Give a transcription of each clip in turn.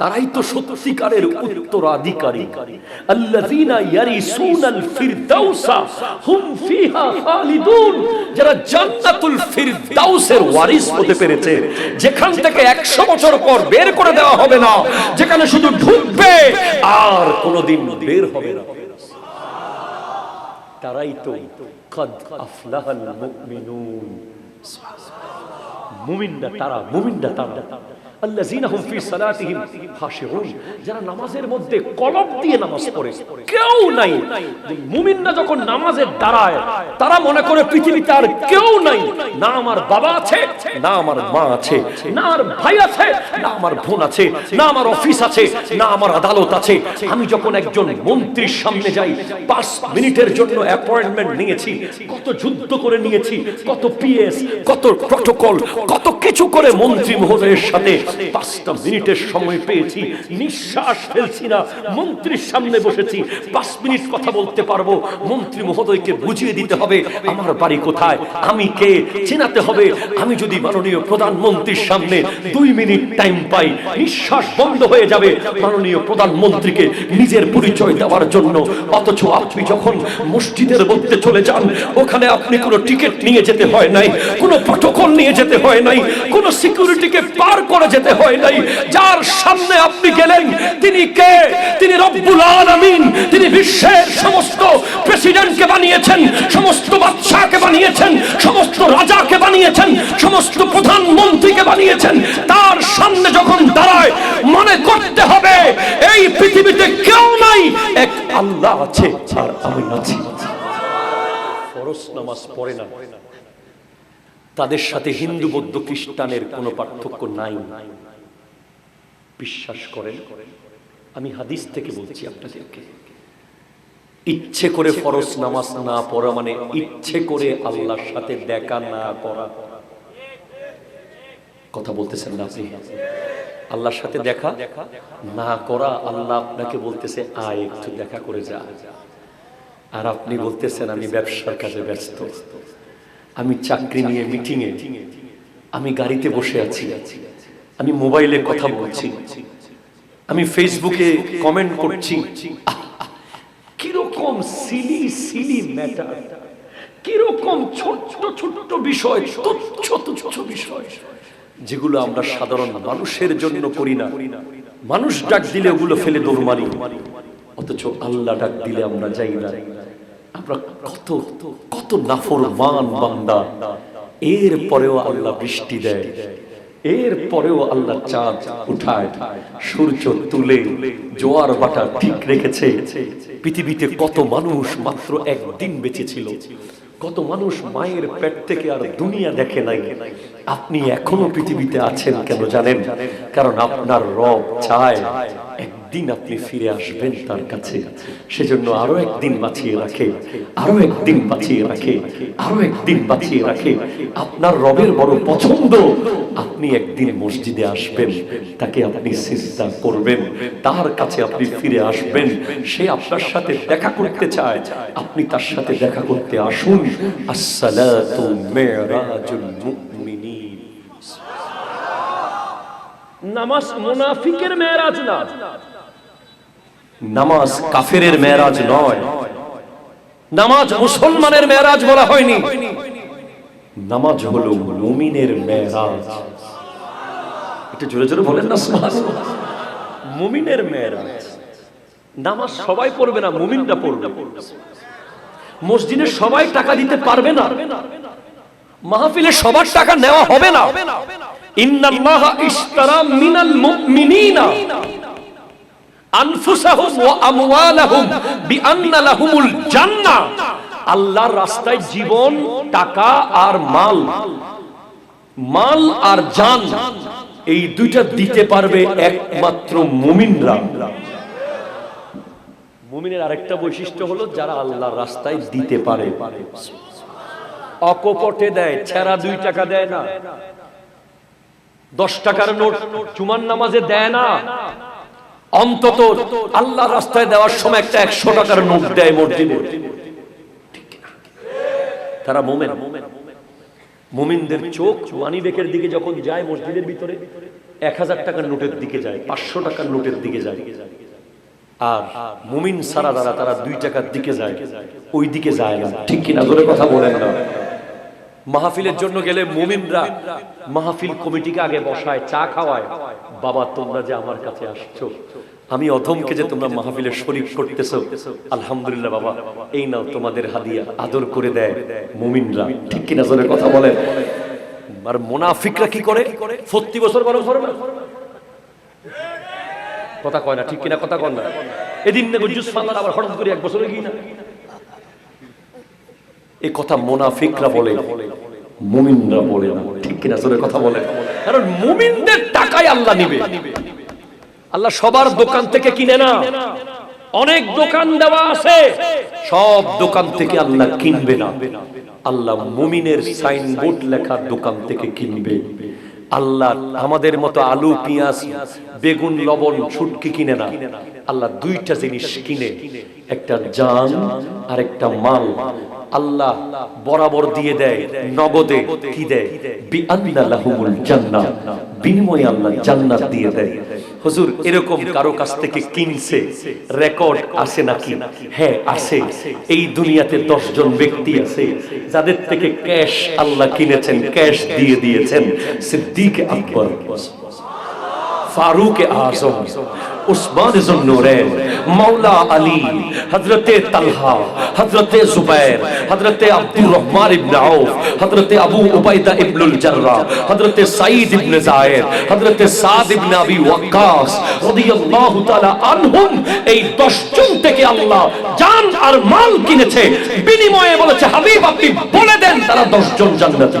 তারাই তো সত্যিকারের উত্তরাধিকারী। যেখান থেকে 100 বছর পর বের করে দেওয়া হবে না, যেখানে শুধু ঢুকবে আর কোনোদিন বের হবে না। তারাই তো কদ আফলাহাল মুমিনুন। মুমিনরা তারা মুমিনরা তারা। যারা নামাজের মধ্যে দিয়ে নামাজ পড়ে, কেউ নাই। যখন নামাজে দাঁড়ায়, তারা মনে করে পৃথিবীতে আর কেউ নাই। না আমার বাবা আছে, না আমার মা আছে, না আমার ভাই আছে, না আমার বোন আছে, না আমার অফিস আছে, না আমার আদালত আছে। আমি যখন একজন মন্ত্রীর সামনে যাই, পাঁচ মিনিটের জন্য অ্যাপয়েন্টমেন্ট নিয়েছি, কত যুদ্ধ করে নিয়েছি, কত পিএস, কত প্রটোকল, কত কিছু করে মন্ত্রী মহোদয়ের সাথে পাঁচটা মিনিটের সময় পেয়েছি। নিঃশ্বাস ফেলছি না। মন্ত্রীর সামনে বসেছি। পাঁচ মিনিট কথা বলতে পারব। মন্ত্রী মহোদয়কে বুঝিয়ে দিতে হবে, আমার বাড়ি কোথায়? আমি কে? চেনাতে হবে। আমি যদি মাননীয় প্রধানমন্ত্রীর সামনে দুই মিনিট টাইম পাই, নিঃশ্বাস বন্ধ হয়ে যাবে। মাননীয় প্রধানমন্ত্রীকে নিজের পরিচয় দেওয়ার জন্য। অথচ আপনি যখন মসজিদের মধ্যে চলে যান, ওখানে আপনি কোনো টিকিট নিয়ে যেতে হয় নাই, কোনো প্রটোকল নিয়ে যেতে হয় নাই, কোনো সিকিউরিটিকে পার করে যেতে হয় নাই। যার সামনে আপনি গেলেন, তিনি কে? তিনি রব্বুল আলামিন। তিনি বিশ্বের সমস্ত প্রেসিডেন্টকে বানিয়েছেন, সমস্ত বাদশাকে বানিয়েছেন, সমস্ত রাজাকে বানিয়েছেন, সমস্ত প্রধানমন্ত্রীকে বানিয়েছেন। তার সামনে যখন দাঁড়ায়, মনে করতে হবে, এই পৃথিবীতে কেউ নাই, এক আল্লাহ আছে আর আমি আছি ফরজ নামাজ পড়ে না। তাদের সাথে হিন্দু, বৌদ্ধ, খ্রিস্টানের কোনো পার্থক্য নাই। বিশ্বাস করেন, আমি হাদিস থেকে বলছি আপনাদেরকে। ইচ্ছে করে ফরজ নামাজ না পড়া মানে ইচ্ছে করে আল্লাহর সাথে দেখা না করা। কথা বলতেছেন না আপনি? আল্লাহর সাথে দেখা না করা, আল্লাহ আপনাকে বলতেছে, আয়, একটু দেখা করে যা। আর আপনি বলতেছেন, আমি ব্যবসার কাজে ব্যস্ত। আমি চাকরি নিয়ে মিটিংয়ে আমি গাড়িতে বসে আছি, আমি মোবাইলে কথা বলছি, আমি ফেসবুকে কমেন্ট করছি। কীরকম সিলি সিলি ম্যাটার কীরকম ছোট্ট ছোট্ট বিষয়, তুচ্ছ তুচ্ছ বিষয়, যেগুলো আমরা সাধারণ মানুষের জন্য করি না। মানুষ ডাক দিলে ওগুলো ফেলে দৌড় মারি, অথচ আল্লাহ ডাক দিলে আমরা যাই না। কত কত নাফর মান বান্দা। এর পরেও আল্লাহ বৃষ্টি দেয়। এর পরেও আল্লাহ চাঁদ উঠায়। সূর্য তুলে, জোয়ার বাটা ঠিক রেখেছে। পৃথিবীতে কত মানুষ মাত্র একদিন বেঁচে ছিল কত মানুষ মায়ের পেট থেকে আর দুনিয়া দেখে নাই। আপনি এখনও পৃথিবীতে আছেন কেন জানেন? কারণ আপনার রব চায় আপনি ফিরে আসবেন তার কাছে। সেজন্য আরও একদিন বাঁচিয়ে রাখে, আরও একদিন বাঁচিয়ে রাখে, আরও একদিন বাঁচিয়ে রাখে। আপনার রবের বড় পছন্দ, আপনি একদিন মসজিদে আসবেন, তাকে আপনি চিন্তা করবেন, তার কাছে আপনি ফিরে আসবেন। সে আপনার সাথে দেখা করতে চায়, আপনি তার সাথে দেখা করতে আসুন। নামাজ মুনাফিকের মেরাজ না। নামাজ কাফেরের মেরাজ নয়। নামাজ মুসলমানের মেরাজ বলা হয়নি। নামাজ হলো মুমিনের মেরাজ একটু জোরে জোরে বলেন না মুমিনের মেরাজ নামাজ সবাই পড়বে না, মুমিনরা পড়বে। মসজিদে সবাই টাকা দিতে পারবে না। মাহফিলে সবার টাকা নেওয়া হবে না। ইন্নাল্লাহা ইশতারা মিনাল মুমিনিনা। আনফুসাহুম ওয়া আমওয়ালাহুম জান্নাহ। আল্লাহর রাস্তায় জীবন, টাকা আর মাল। মাল আর জান, এই দুইটা দিতে পারবে একমাত্র মুমিনরা। মুমিনের আরেকটা বৈশিষ্ট্য হলো যারা আল্লাহর রাস্তায় দিতে পারে। অকপটে দেয়, ছেঁড়া দুই টাকা দেয় না। দশ টাকার নোট চুমার নামাজে দেয় না। অন্তত আল্লাহ রাস্তায় দেওয়ার সময় একটা একশো টাকার নোট দেয় মসজিদে। তারা মোমেন। মুমিনদের চোখ মানিবেকের দিকে যখন যায় মসজিদের ভিতরে, এক হাজার টাকার নোটের দিকে যায়, পাঁচশো টাকার নোটের দিকে যায়। আর মুমিন সারা দ্বারা তারা দুই টাকার দিকে যায়, ওই দিকে যায় না। ঠিক কিনা? ধরে কথা বলেন না। মাহফিলের জন্য গেলে মুমিনরা মাহফিল কমিটিকে আগে বসায়, চা খাওয়ায়, বাবা, তোমরা যে আমার কাছে আসছো আমি অধমকে যে তোমরা মাহফিলে শরীফ করতেছো, আলহামদুলিল্লাহ বাবা, এই নাও তোমাদের হাদিয়া আদর করে দেয় মুমিনরা। ঠিক কিনা জোরে কথা বলে আর মোনাফিকরা কি করে? প্রতি বছর বড় করে না? কথা কয় না, ঠিক কিনা কথা কয় না? এদিন না জুস ফান্দার আবার হঠাৎ করে এক বছরে গিয়ে না? এই কথা মোনাফিকরা বলে, মুমিনরা বলে না। ঠিক কিনা জোরে কথা বলে কারণ মুমিনদের টাকায় আল্লাহ নিবে। আল্লাহ সবার দোকান থেকে কিনে না অনেক দোকান দেওয়া আছে। সব দোকান থেকে আল্লাহ কিনবে না। আল্লাহ মুমিনের সাইনবোর্ড লেখা দোকান থেকে কিনবে। আল্লাহ আমাদের মতো আলু পেঁয়াজ বেগুন লবণ ছুটকি কিনে না। আল্লাহ দুইটা জিনিস কিনে। একটা জান আর একটা মাল। আল্লাহ বরাবর দিয়ে দেয়, নগদে কি দেয়? বিআন্না লাহুমুল জান্নাহ বিনিময়ে আল্লাহ জান্নাত দিয়ে দেয়। হুজুর, এরকম কারও কাছ থেকে কিনছে, রেকর্ড আছে নাকি? হ্যাঁ আছে। এই দুনিয়াতে জন ব্যক্তি আছে, যাদের থেকে ক্যাশ আল্লাহ কিনেছেন, ক্যাশ দিয়ে দিয়েছেন। সিদ্দিক আকবর, ফারুক আজম। উসমান জুন্নুরেন মৌলা আলী, হযরতে তালহা, হযরতে জুবাইর, হযরতে আব্দুর রহমান ইবনে আউফ, হযরতে আবু উবাইদা ইবনুল জাররাহ হযরতে সাঈদ ইবনে যায়েদ, হযরতে সাদ ইবনে আবি ওয়াক্কাস রাদিয়াল্লাহু তাআলা আনহুম। এই 10 জন থেকে আল্লাহ জান আর মাল কিনেছে, বিনিময়ে বলেছে, হাবিব, আপনি বলে দেন, তারা 10 জন জান্নাতি।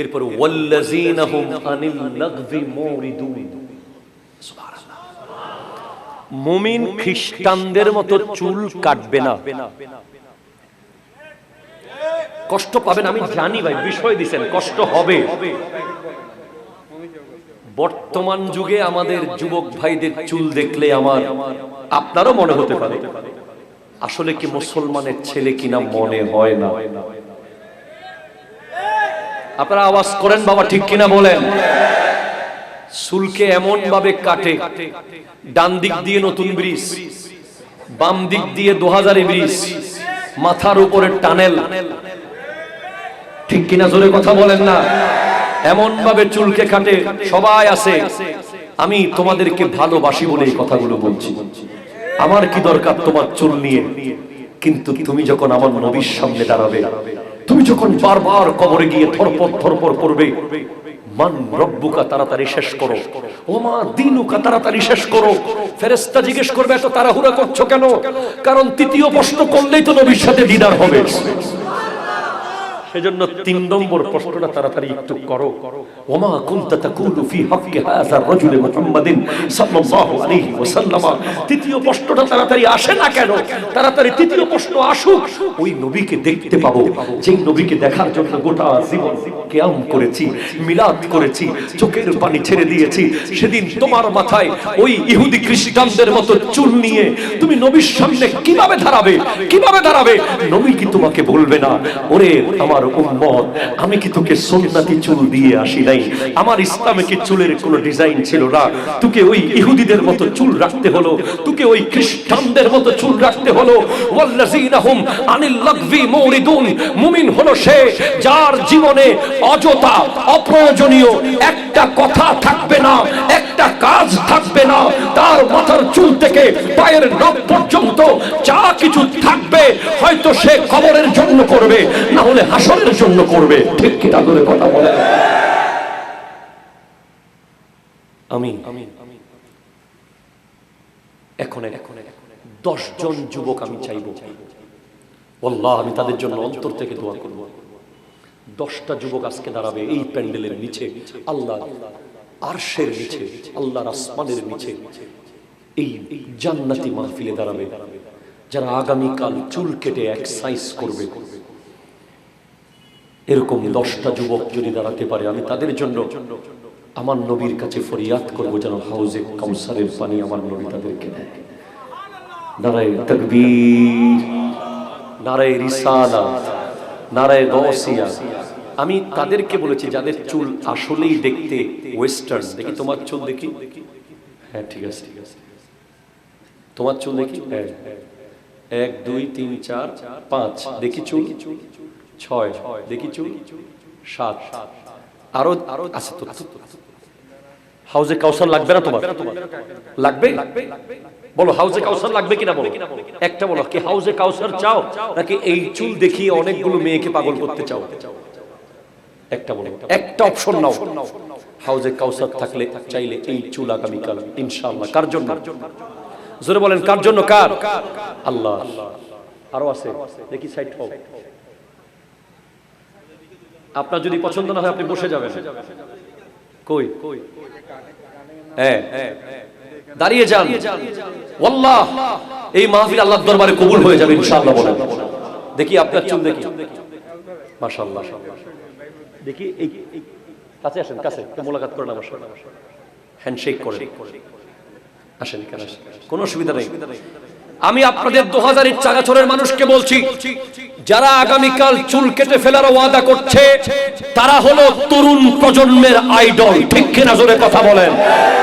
এরপর আনিল মুরিদুন। মুমিন খ্রিস্টানদের মতো চুল কাটবে না। কষ্ট পাবেন আমি জানি ভাই বিষয় দিছেন কষ্ট হবে। বর্তমান যুগে আমাদের যুবক ভাইদের চুল দেখলে আমার আপনারও মনে হতে পারে। আসলে কি মুসলমানের ছেলে কিনা মনে হয় না। আপনারা আওয়াজ করেন বাবা, ঠিক কিনা বলেন? চুলকে এমন ভাবে কাটে, ডান দিক দিয়ে নতুন ব্রিজ, বাম দিক দিয়ে দু হাজারে ব্রিজ, মাথার উপরে টানেল। ঠিক কিনা জোরে কথা বলেন না? এমন ভাবে চুলকে কাটে, সবাই আছে। আমি তোমাদেরকে ভালোবাসি বলে এই কথাগুলো বলছি। আমার কি দরকার তোমার চুল নিয়ে? কিন্তু তুমি যখন আমার নবীর সামনে দাঁড়াবে তুমি যখন বারবার কবরে গিয়ে থরপর থরপর করবে মান রব্বুকা তাড়াতাড়ি শেষ করো। ওমা দিনুকা তাড়াতাড়ি শেষ করো। ফেরেস্তা জিজ্ঞেস করবে, এত তাড়াহুড়া করছ কেন? কারণ তৃতীয় প্রশ্ন করলেই তো নবীর সাথে দিদার হবে। সেজন্য তিন নম্বর প্রশ্নটা তাড়াতাড়ি একটু করো। ওমা কুনতা তাকুলু ফি হাক্কি হাযা রাজুল মুহাম্মাদিন সাল্লাল্লাহু আলাইহি ওয়াসাল্লাম। তৃতীয় প্রশ্নটা তাড়াতাড়ি আসে না কেন? তাড়াতাড়ি তৃতীয় প্রশ্ন আসুক। ওই নবীকে দেখতে পাবো, যেই নবীকে দেখার জন্য গোটা জীবন কিয়াম করেছি, মিলাদ করেছি, চোখের পানি ছেড়ে দিয়েছি। সেদিন তোমার মাথায় ওই ইহুদি খ্রিস্টানদের মতো চুল নিয়ে তুমি নবীর সামনে কীভাবে দাঁড়াবে? কীভাবে দাঁড়াবে? নবী কি তোমাকে বলবে না? ওরে, আমার উম্মত আমি কি তোকে সন্ন্যাতি চুল দিয়ে আসি নাই? আমার ইসলামে কি চুলের কোনো ডিজাইন ছিল না? তোকে ওই ইহুদিদের মতো চুল রাখতে হলো। তোকে ওই খ্রিস্টানদের মতো চুল রাখতে হলো। ওয়াল্লাযীনাহুম আনিল লাগভি মুরিদুন মুমিন হলো সে যার জীবনে অযথা, অপ্রয়োজনীয় একটা কথা থাকবে না, একটা কাজ থাকবে না, তার মাথার চুল থেকে পায়ের নখ পর্যন্ত যা কিছু থাকবে হয়তো সে কবরের জন্য করবে, না হলে হাসরের জন্য করবে। ঠিক কি করে কথা বলে? আমি এখন এখন দশ জন যুবক আমি চাইব। আল্লাহ আমি তাদের জন্য অন্তর থেকে দোয়া করব। দশটা যুবক আজকে দাঁড়াবে এই প্যান্ডেলের নিচে। আল্লাহ আরশের নিচে আল্লাহর আসমানের নিচে এই জান্নাতি মাহফিলে দাঁড়াবে, যারা আগামীকাল চুল কেটে এক্সারসাইজ করবে। এরকম দশটা যুবক যদি দাঁড়াতে পারে, আমি তাদের জন্য আমার নবীর কাছে ফরিয়াদ করব যেন হাউজে কাউসারের পানি আমার নবী তাদেরকে নারায় তকবীর, নারায় রিসালা নারায় গসিয়া আমি তাদেরকে বলেছি, যাদের চুল আসলেই দেখতে ওয়েস্টার্ন দেখি, তোমার চুল দেখি? হ্যাঁ ঠিক আছে ঠিক আছে। তোমার চুল দেখি? হ্যাঁ। এক, দুই, তিন, চার, পাঁচ। দেখি চুল? ছয়। দেখি চুল? সাত। আরও আরও আছে তো। হাউজে কাউসার লাগবে না তোমার? লাগবে? বলো, হাউজে কাউসার লাগবে কিনা বলো? একটা বলো, কি হাউজে কাউসার চাও? নাকি এই চুল দেখিয়ে অনেকগুলো মেয়েকে পাগল করতে চাও? একটা একটা অপশন নাও। হাউজে কাউসার থাকলে চাইলে এই চুল আগামীকাল ইনশাআল্লাহ। কার জন্য? জোরে বলেন কার জন্য? কার আল্লাহ। আরও আছে। দেখি সাইড হোক আপনার যদি পছন্দ না হয় আপনি বসে যাবেন। কই? হ্যাঁ। দাঁড়িয়ে যান। ওয়াল্লাহ। এই মাহফিল আল্লাহর দরবারে কবুল হয়ে যাবে ইনশাআল্লাহ বলেন। দেখি। আপনার চুল দেখি। মাশাআল্লাহ। দেখি এই কাছে আসেন কাছে মোলাকাত করেন আমার সাথে। হ্যান্ডশেক করেন। আসেন এখানে কোনো অসুবিধা নেই। আমি আপনাদের দু হাজারের চাগাছরের মানুষকে বলছি যারা আগামীকাল চুল কেটে ফেলার ওয়াদা করছে তারা হলো তরুণ প্রজন্মের আইডল। ঠিক কিনা জোরে কথা বলেন?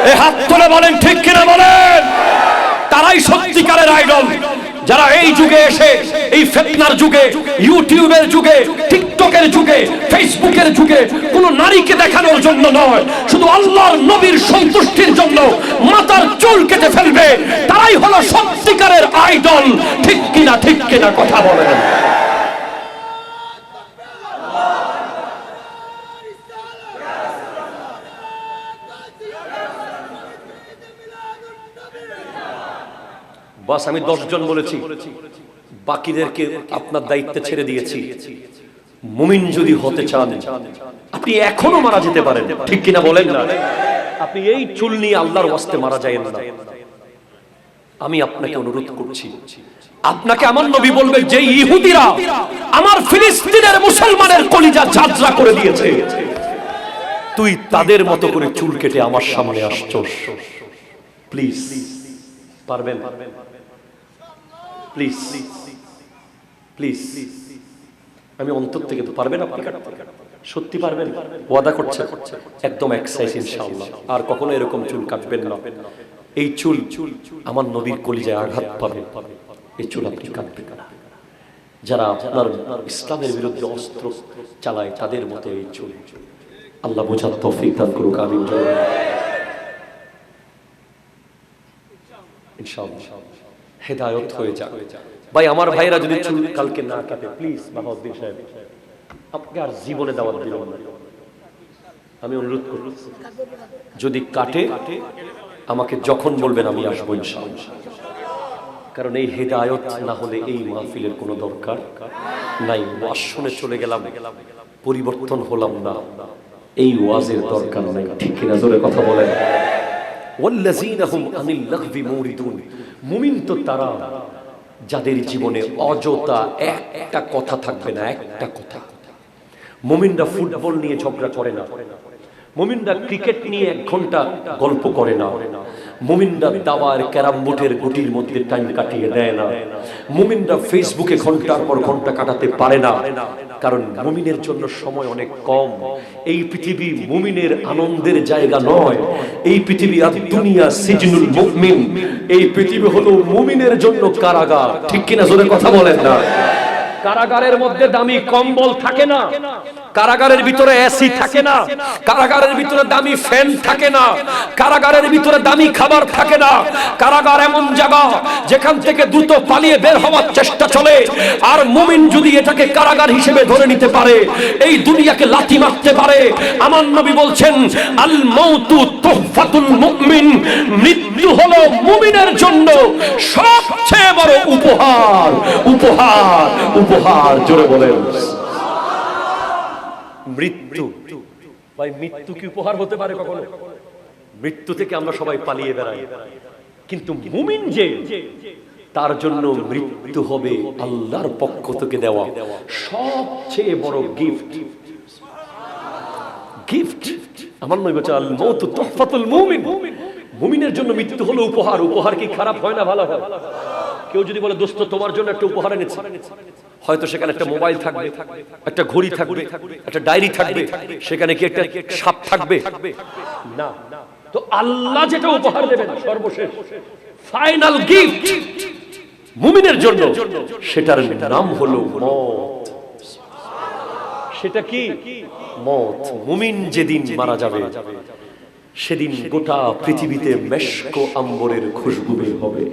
এ হাত তুলে বলেন ঠিক কিনা বলেন? তারাই সত্যিকারের আইডল। যারা এই যুগে এসে এই ফেতনার যুগে ইউটিউবের যুগে টিকটকের যুগে ফেসবুকের যুগে কোন নারীকে দেখানোর জন্য নয়। শুধু আল্লাহর নবীর সন্তুষ্টির জন্য মাথার চুল কেটে ফেলবে। তারাই হলো সত্যিকারের আইডল। ঠিক কিনা ঠিক কিনা কথা বলেন। বাস, আমি দশজন বলেছি। বাকিদেরকে আপনার দায়িত্বে ছেড়ে দিয়েছি। মুমিন যদি হতে চান, আপনি এখনও মারা যেতে পারেন। ঠিক কিনা বলেন না? আপনি এই চুল নিয়ে আল্লাহর ওয়াস্তে মারা যায় না। আমি আপনাকে অনুরোধ করছি, আপনাকে আমার নবী বলবে, যে ইহুদিরা আমার ফিলিস্তিনের মুসলমানের কলিজা যাত্রা করে দিয়েছে, তুই তাদের মতো করে চুল কেটে আমার সামনে আসছস। প্লিজ, পারবেন? প্লিজ প্লিজ আমি অন্তর থেকে পারবেন আপনি সত্যি পারবেন? ওয়াদা করছে একদম এক্সাইজ ইনশাআল্লাহ। আর কখনো এরকম চুল কাটবেন না। এই চুল চুল আমার নবীর কলিজায় আঘাত পাবে। এই চুল আপনি কাটবেন না। যারা আপনার ইসলামের বিরুদ্ধে অস্ত্র চালায়, তাদের মতো এই চুল। আল্লাহ বোঝার তৌফিক দান করুক। ইনশাআল্লাহ। হেদায়ত হয়ে যাক। ভাই, আমার ভাইরা যদি চুল কালকে না কাটে প্লিজ বাহাউদ্দিন সাহেব, আপনাকে আর জীবনে দাওয়াত দিল না। আমি অনুরোধ করছি, যদি কাটে, আমাকে যখন বলবেন আমি আসব ইনশাআল্লাহ। কারণ এই হেদায়ত না হলে এই মাহফিলের কোনো দরকার নাই। শুনে চলে গেলাম, পরিবর্তন হলাম না। এই ওয়াজের দরকার নাই। ঠিক কিনা? জোরে কথা বলেন। ওয়াল্লাযীনা হুম আনিল লাগবি মুরিদুন মুমিন তো তারা। যাদের জীবনে অযথা একটা কথা থাকবে না একটা কথা। মোমিনরা ফুটবল নিয়ে ঝগড়া করে না। মোমিনরা ক্রিকেট নিয়ে এক ঘণ্টা গল্প করে না। মোমিনরা দাবার ক্যারাম বোর্ডের গুটির মধ্যে টাইম কাটিয়ে দেয় না। মোমিনরা ফেসবুকে ঘণ্টার পর ঘণ্টা কাটাতে পারে না। কারণ মুমিনের জন্য সময় অনেক কম। এই পৃথিবী মুমিনের আনন্দের জায়গা নয়। এই পৃথিবী আর দুনিয়া সিজনুল মুমিন। এই পৃথিবী হলো মুমিনের জন্য কারাগার। ঠিক কিনা জোরে কথা বলেন না? কারাগারের মধ্যে দামি কম্বল থাকে না। কারাগারের ভিতরে এসি থাকে না। কারাগারের ভিতরে দামি ফ্যান থাকে না। কারাগারের ভিতরে দামি খাবার থাকে না। কারাগার এমন জায়গা যেখান থেকে দ্রুত পালিয়ে বের হওয়ার চেষ্টা চলে। আর মুমিন যদি এটাকে কারাগার হিসেবে ধরে নিতে পারে এই দুনিয়াকে লাথি মারতে পারে। আমার নবী বলছেন আল মৌতু তোহফাতুল মুমিন। মৃত্যু হলো মুমিনের জন্য সবচেয়ে বড় উপহার। উপহার উপহার জোরে বলেন। মৃত্যু। ভাই, মৃত্যু কি উপহার হতে পারে কখনো? মৃত্যু থেকে আমরা সবাই পালিয়ে বেড়াই। কিন্তু মুমিন যে, তার জন্য মৃত্যু হবে আল্লাহর পক্ষ থেকে দেওয়া সবচেয়ে বড় গিফট গিফট আমার নয় বলছে আল মৌত তোহফাতুল মুমিন। মুমিনের জন্য মৃত্যু হলো উপহার। উপহার কি খারাপ হয় না ভালো হয়? কেউ যদি বলে, দোস্ত, তোমার জন্য একটা উপহার এনেছে। হয়তো সেখানে একটা মোবাইল থাকবে, একটা ঘড়ি থাকবে, একটা ডায়েরি থাকবে, সেখানে কি একটা সাপ থাকবে? না। তো আল্লাহ যেটা উপহার দেবেন সর্বশেষ ফাইনাল গিফট মুমিনের জন্য, সেটার নাম হলো মত। সেটা কি? মত। মুমিন যেদিন মারা যাবে, সেদিন গোটা পৃথিবীতে মেশক আম্বরের খুশবু হবে।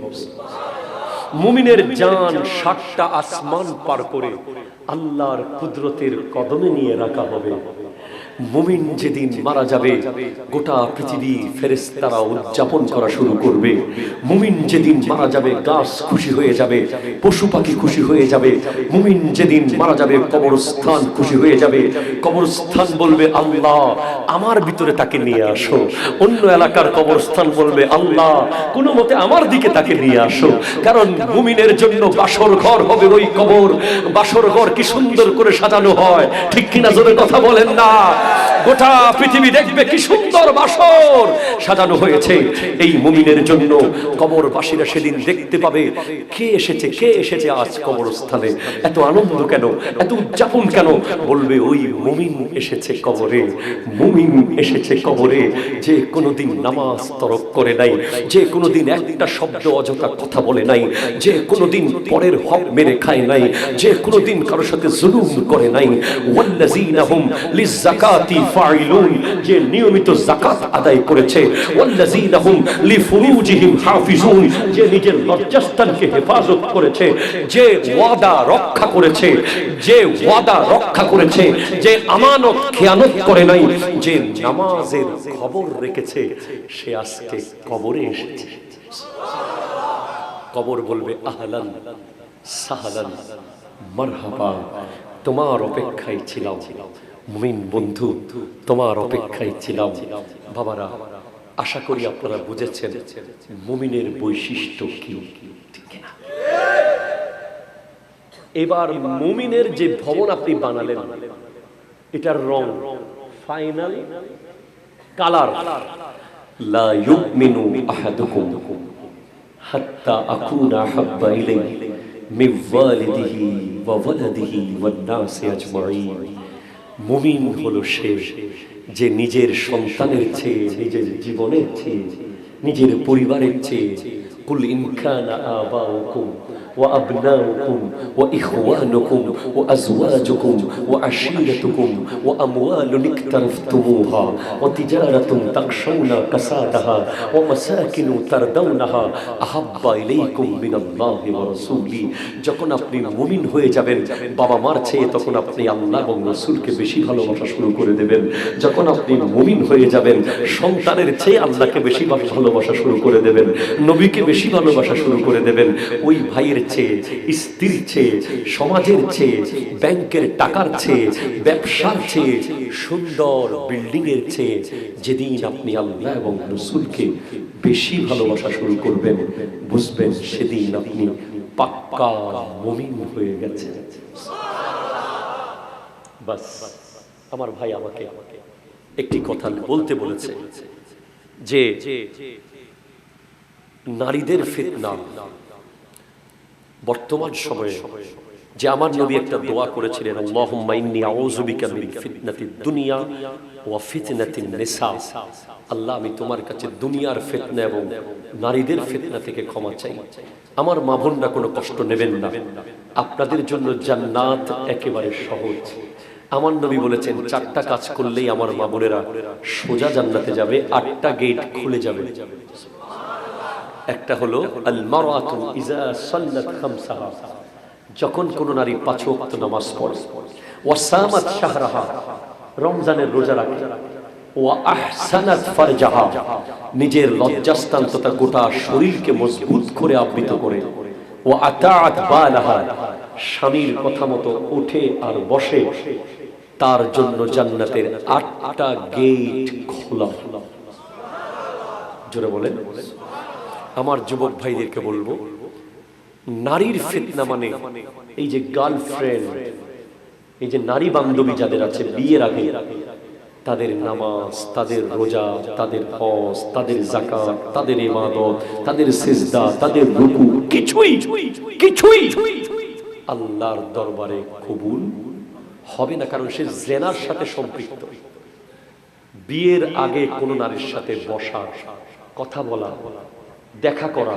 মুমিনের জান সাতটা আসমান পার করে আল্লাহর কুদরতের কদমে নিয়ে রাখা হবে। মুমিন যেদিন মারা যাবে, গোটা পৃথিবী ফেরেস্তারা উদযাপন করা শুরু করবে। মুমিন যেদিন মারা যাবে, গাছ খুশি হয়ে যাবে, পশু পাখি খুশি হয়ে যাবে। মুমিন যেদিন মারা যাবে, কবরস্থান খুশি হয়ে যাবে। কবরস্থান বলবে, আল্লাহ, আমার ভিতরে তাকে নিয়ে আসো। অন্য এলাকার কবরস্থান বলবে, আল্লাহ, কোনো মতে আমার দিকে তাকে নিয়ে আসো। কারণ মুমিনের জন্য বাসর ঘর হবে ওই কবর। বাসর ঘর কি সুন্দর করে সাজানো হয়। ঠিক কিনা জোরে কথা বলেন না? গোটা পৃথিবী দেখবে কি সুন্দর বাসর সাজানো হয়েছে। এই মুমিনের জন্য কবরবাসীরা সেদিন দেখতে পাবে কে এসেছে কে এসেছে আজ কবরস্থানে। এত আনন্দ কেন, এত উদযাপন কেন? বলবে, ওই মুমিন এসেছে কবরে, মুমিন এসেছে কবরে। যে কোনোদিন নামাজ তরক করে নাই, যে কোনোদিন একটা শব্দ অযথা কথা বলে নাই, যে কোনোদিন পরের হক মেরে খায় নাই, যে কোনোদিন কারোর সাথে জুলুম করে নাই। ওয়াল্লাযীনা হুম লিযাকাতি ফাইলুন, যে নিয়মিত যাকাত আদায় করেছে। ওয়াল্লাযীনা হুম লিফুরুজিহিম হাফিজুন, যে নিজের লজ্জাস্থানকে হেফাজত করেছে, যে ওয়াদা রক্ষা করেছে, যে ওয়াদা রক্ষা করেছে, যে আমানত খেয়ানত করে নাই, যে নামাজের খবর রেখেছে, সে আজকে কবরে এসেছে। কবর বলবে, আহলান, সাহালান, মারহাবা, তোমার অপেক্ষায় ছিলাম। মুমিন বন্ধু, তোমার অপেক্ষায় ছিলাম। বাবারা, আশা করি আপনারা বুঝেছেন, মুমিনের বৈশিষ্ট্য কি? এবার মুমিনের যে ভবন আপনি বানালেন, এটার রং ফাইনাল কালার, লা ইউমিনু আহাদুকুম, হাত্তা আকুনা হাব্বা ইলাইহি, মিন ওয়ালিদিহি ওয়া ওয়ালাদিহি ওয়ান নাসি আজমাইন। মুমিন হলো সে যে নিজের সন্তানের চেয়ে, নিজের জীবনের চেয়ে, নিজের পরিবারের চেয়ে, কুল ইনখানা আবাউকুম وأبناؤكم وإخوانكم وأزواجكم وعشيرتكم وأموال اقترفتموها وتجارة تخشون كسادها ومساكن تردونها أحب إليكم من الله ورسوله যখন আপনি মুমিন হয়ে যাবেন বাবা মার চেয়ে তখন আপনি আল্লাহ এবং রসুলকে বেশি ভালোবাসা শুরু করে দেবেন যখন আপনি মুমিন হয়ে যাবেন সন্তানের চেয়ে আল্লাহকে বেশি ভালোবাসা শুরু করে দেবেন নবীকে বেশি ভালোবাসা শুরু করে দেবেন ওই ভাইয়ের চেয়ে, স্ত্রীর চেয়ে, সমাজের চেয়ে, ব্যাংকের টাকার চেয়ে, ব্যবসার চেয়ে, সুন্দর বিল্ডিং এর চেয়ে যেদিন আপনি আল্লাহ এবং রসুলকে বেশি ভালোবাসা শুরু করবেন, বুঝবেন সেদিন আপনি পাক্কা মমিন হয়ে গেছে আমার ভাই আমাকে একটি কথা বলতে বলেছে যে, নারীদের ফিতনা বর্তমান সময়ে যে আমার নবী একটা দোয়া করেছিলেন আল্লাহ, আমি তোমার কাছে দুনিয়ার ফিতনা এবং নারীদের ফিতনা থেকে ক্ষমা চাই। আমার মা বোনরা কোনো কষ্ট নেবেন না। আপনাদের জন্য জান্নাত একেবারে সহজ। আমার নবী বলেছেন, চারটা কাজ করলেই আমার মা বোনেরা সোজা জান্নাতে যাবে, আটটা গেট খুলে যাবে। একটা হলো যখন কোন নারী পাঁচ নামাজ পড়ে। শাহরাহা, রমজানের রোজা রাখে। ফারজাহা, নিজের লজ্জাস্থান তথা গোটা শরীরকে মজবুত করে আবৃত করে। বালাহা, স্বামীর কথা মতো আর বসে। তার জন্য জান্নাতের আটটা গেট খোলা। জোরে বলেন। আমার যুবক ভাইদেরকে বলব, নারীর ফিতনা মানে এই যে গার্লফ্রেন্ড এই যে নারী বান্ধবী যাদের আছে বিয়ের আগে, তাদের নামাজ, তাদের রোজা, তাদের হজ, তাদের জাকাত তাদের ইবাদত, তাদের সিজদা, তাদের রুকু, কিছুই কিছুই আল্লাহর দরবারে কবুল হবে না, কারণ সে জেনার সাথে সম্পৃক্ত। বিয়ের আগে কোনো নারীর সাথে বসা, কথা বলা দেখা করা।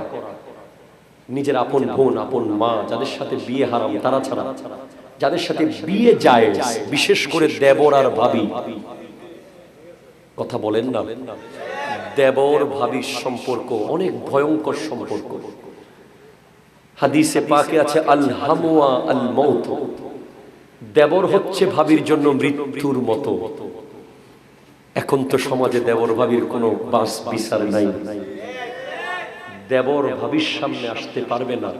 নিজের আপন বোন, আপন মা, যাদের সাথে বিয়ে হারাম, তারা ছাড়া। যাদের সাথে বিয়ে যায় বিশেষ করে দেবর আর ভাবি। কথা বলেন না। দেবর ভাবির সম্পর্ক, অনেক ভয়ঙ্কর সম্পর্ক। হাদিসে পাকে আছে আল হামুয়া আল মৌত দেবর হচ্ছে ভাবির জন্য মৃত্যুর মতো। এখন তো সমাজে দেবর, ভাবির কোনো বাস বিচার নাই। দেবর ভাবির সামনে আসতে পারবে না।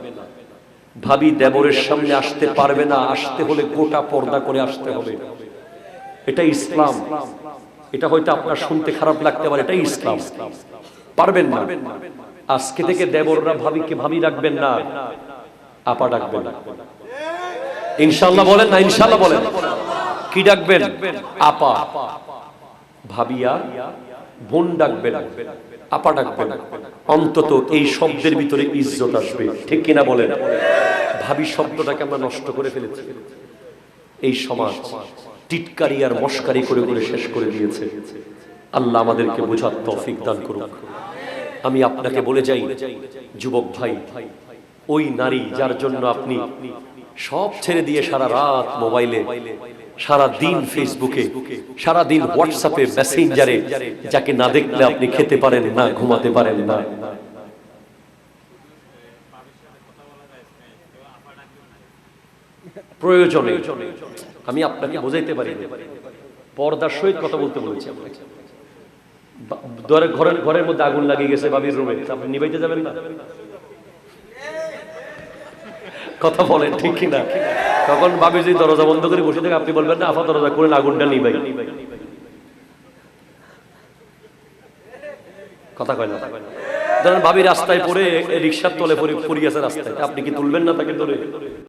ভাবি দেবরের সামনে আসতে পারবে না, আসতে হলে গোটা পর্দা করে আসতে হবে। এটা ইসলাম। এটা হয়তো আপনার শুনতে খারাপ লাগতে পারে, এটাই ইসলাম। পারবেন না। আজকে থেকে দেবররা ভাবিকে ভাবি রাখবেন না। আপা ডাকবেন। ইনশাল্লাহ বলেন না ইনশাল্লাহ বলেন। কি ডাকবেন? আপা। ভাবিয়া বোন ডাকবেন। আপা ডাকবেন। অন্তত এই শব্দের ভিতরে ইজ্জত আসবে। ঠিক কিনা বলেন? ভাবি শব্দটাকে আমরা নষ্ট করে ফেলেছি। এই সমাজ টিটকারি আর মস্কারি করে করে শেষ করে দিয়েছে। আল্লাহ আমাদেরকে বোঝার তৌফিক দান করুক। আমি আপনাকে বলে যাই, যুবক ভাই, ওই নারী যার জন্য আপনি সব ছেড়ে দিয়ে সারা রাত মোবাইলে সারা দিন ফেসবুকে সারা দিন হোয়াটসঅ্যাপে মেসেঞ্জারে যাকে না দেখলে আপনি খেতে পারেন না, ঘুমাতে পারেন না। প্রয়োজনে, আমি আপনাকে বোঝাইতে পারি পর্দার সহিত কথা বলতে বলেছি ঘরের ঘরের মধ্যে আগুন লাগিয়ে গেছে বাবির রুমে আপনি নিবাইতে যাবেন না? কথা বলেন, ঠিক কিনা? তখন ভাবি যদি দরজা বন্ধ করে বসে থাকে, আপনি বলবেন, না, আফা, দরজা করে আগুনটা নিবাই কথা কয় না। ধরেন ভাবি রাস্তায় পড়ে রিক্সার তলে পড়ে গেছে রাস্তায় আপনি কি তুলবেন না তাকে ধরে?